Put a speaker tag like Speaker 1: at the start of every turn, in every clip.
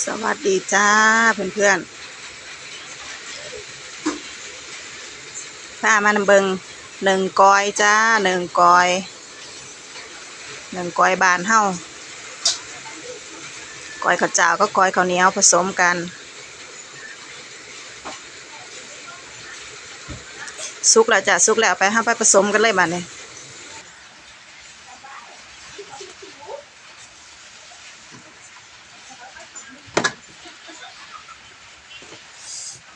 Speaker 1: สวัสดีจ้าเพื่อนๆพามานเบิงหนึ่งกอยจ้าหนึ่งกอยหนึ่งกอยบานเฮากอยข้าวเจ้าก็กอยข้าวเหนียวผสมกันสุกแล้วจ้ะสุกแล้วไปห้าไปผสมกันเลยบ้านนี้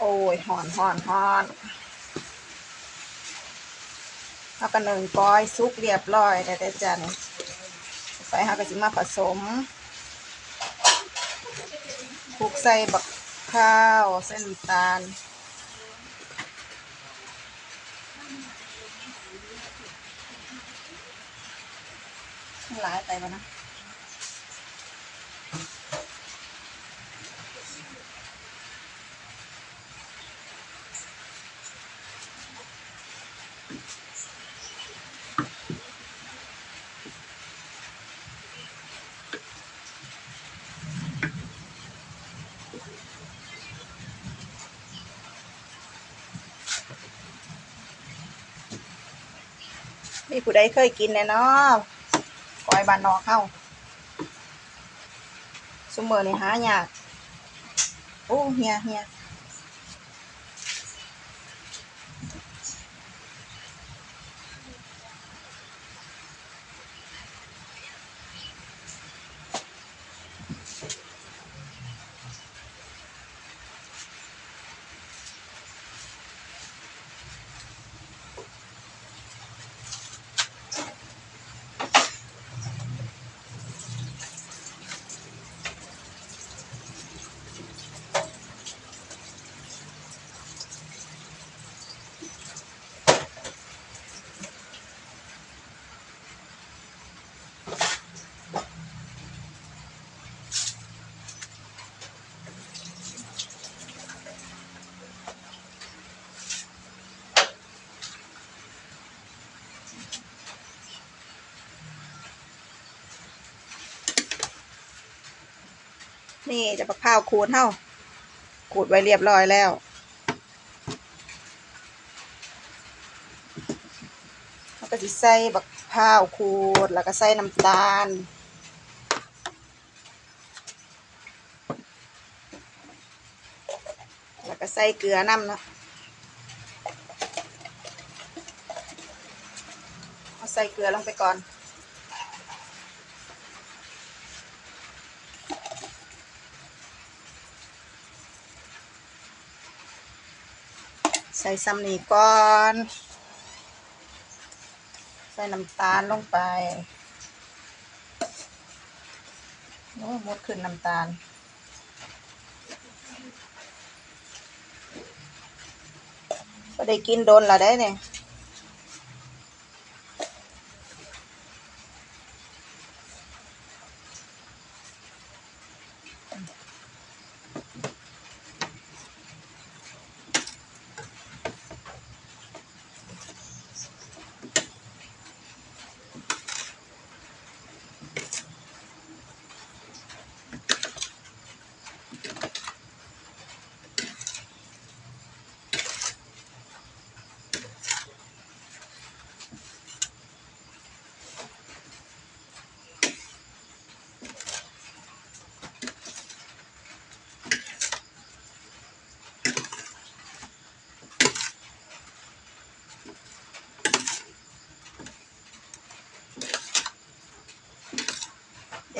Speaker 1: โอ้ย หอนหอนหอนเอากันหนึ่งก้อยซุกเรียบร้อยแต่แต่จ้านี่ไปหาก็สิมาผสมคลุกใส่บักข้าวเส้นน้ำตาลหลายไปปะนะ มีผู้ใดเคยกินแน่เนาะกอยบานนอกเข้าสมเมอนี่หายาก โอ้เฮียเฮีย นี่จะปักข้าวขูดเท่าขูดไว้เรียบร้อยแล้ว แล้วก็จะใส่บักข้าวขูด แล้วก็ใส่น้ำตาล แล้วก็ใส่เกลือน้ำเนาะเอาใส่เกลือลงไปก่อน ส่ซ้ำนี่ก่อน ใส่น้ำตาลลงไปโอ้มดขึ้นน้ำตาล ก็ได้กินโดนละได้เนี่ย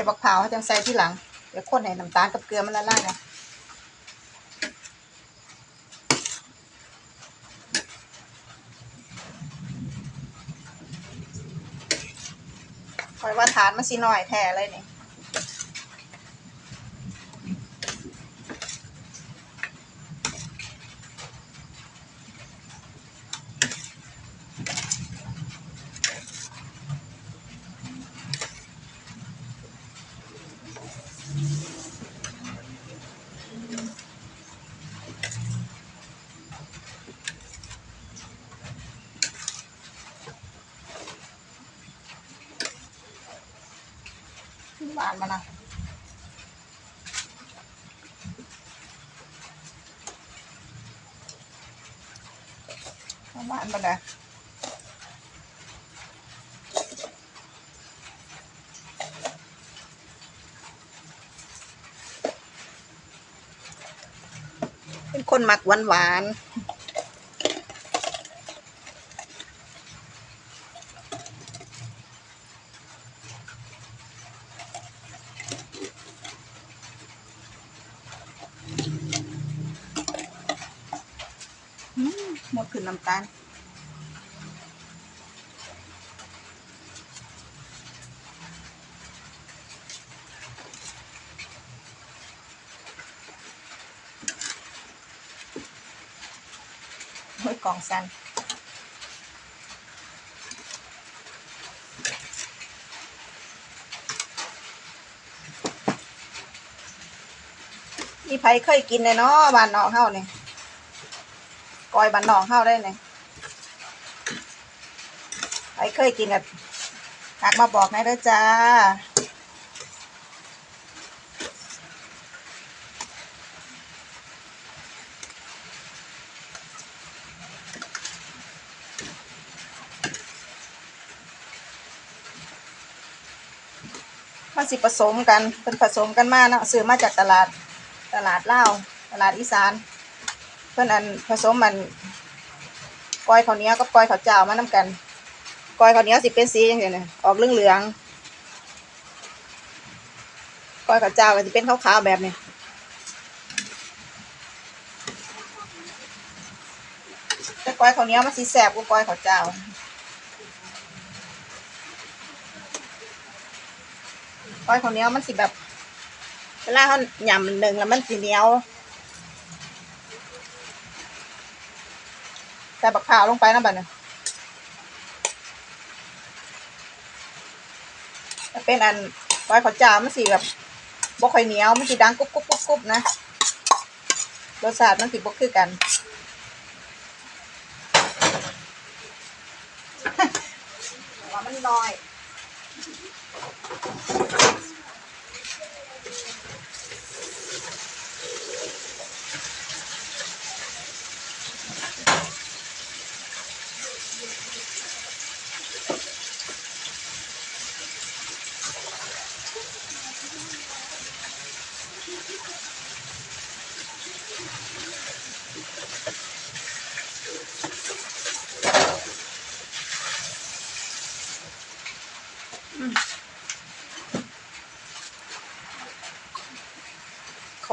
Speaker 1: บักเผาวเขาจะใส่ที่หลัง เดี๋ยวคนให้น้ำตาลกับเกลือมันละลายนะคอยว่าทานมาสิหน่อยแท้เลยนี่านมานะะมาณมานะเป็นคนหมักหวานหวาน ขึ้นน้ำตาลห้วยกองสันมีไผเคยกินเลยเนาะบ้านนอกเฮาเนี่ย กอยบ้านนอกเฮาได้เนี่ยไผเคยกินกับหักมาบอกให้ด้วยจ้ามันสิผสมกันเป็นผสมกันมาเนะซื้อมาจากตลาดตลาดเลาตลาดอีสาน พื่อนอันผสมมันก้อยข้าวเหนียวกับก้อยข้าวเจ้ามานํกันก้อยข้าวเหนียวสิเป็นสีอย่างเงี้ยออกเหลืองเหลืองๆก้อยข้าวเจ้าก็สิเป็นขาวๆแบบนี้แต่ก้อยข้าวเหนียวมันสิแซ่บกว่าก้อยข้าวเจ้าก้อยข้าวเหนียวมันสิแบบเวลาเขาหยำหนึ่งแล้วมันสีเหนียว ใส่บักขาวลงไปนะบัดเนี่ยถ้เป็นอันก้อยข้าวเจ้ามันสีแบบบกค่อยเหนียวมันสีดังกรุบกรุบกรุบกรุบนะรสชาติมันสีบกคือกันว่ามันน้อย ข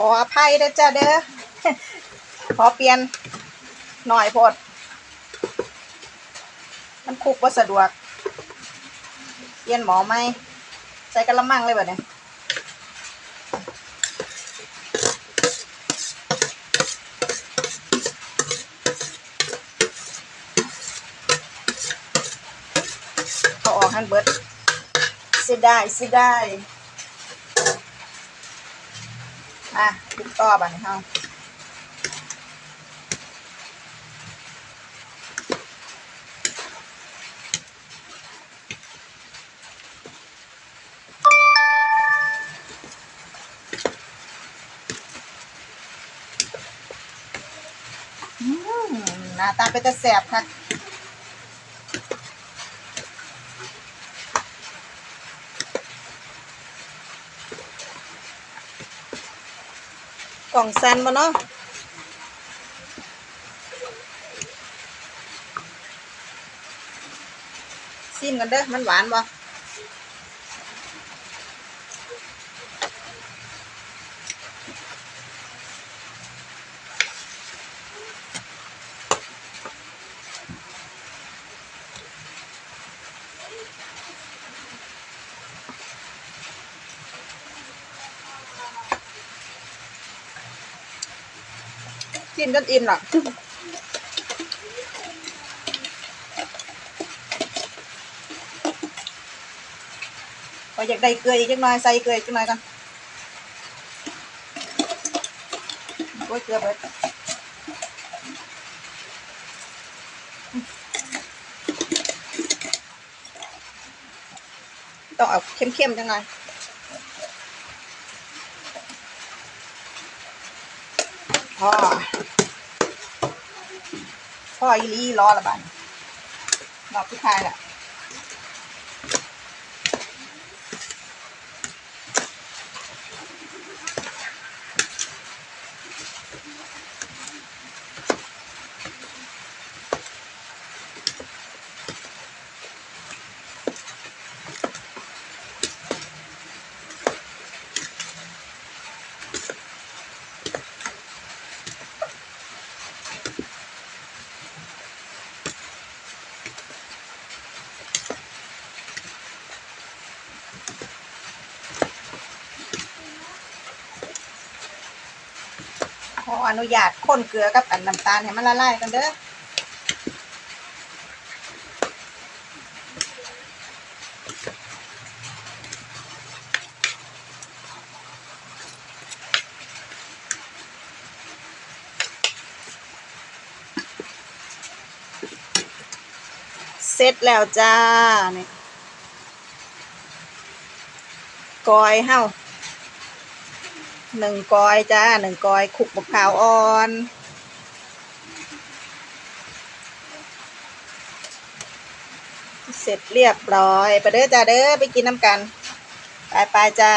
Speaker 1: ออภัยเด้อจ้าเด้อ ขอเปลี่ยนหน่อยโพด มันคุกว่าสะดวก เปลี่ยนหมอไหม ใส่กระมังเลยแบบนี้เขาออกหันเบิด เสียดายเสียดายอะติดต่อบันเฮาอืมหน้าตาเป็นตะแสบค่ะ กล่องซันมาเนาะซิมกันเด้อมันหวานบ่ กินจนอิ่มหรอกพออยากได้เกลืออีกจักหน่อยใส่เกลืออีกจักหน่อยกันโอ้ยเกลือเบิดต้องเอาเข้มๆจังหน่อยพอ พอพ่ออีลีรอละบาดรอบที่ทายละ ออนุญาตข้นเกลือกับอันน้ำตาลให้มันละลายกันเด้อเสร็จแล้วจ้านี่กอยเฮา หนึ่งกอยจ้าหนึ่งกอยขุกบกขาวอ่อนเสร็จเรียบร้อย ไปเด้อจ้าเด้อไปกินน้ำกัน ไปไปจ้า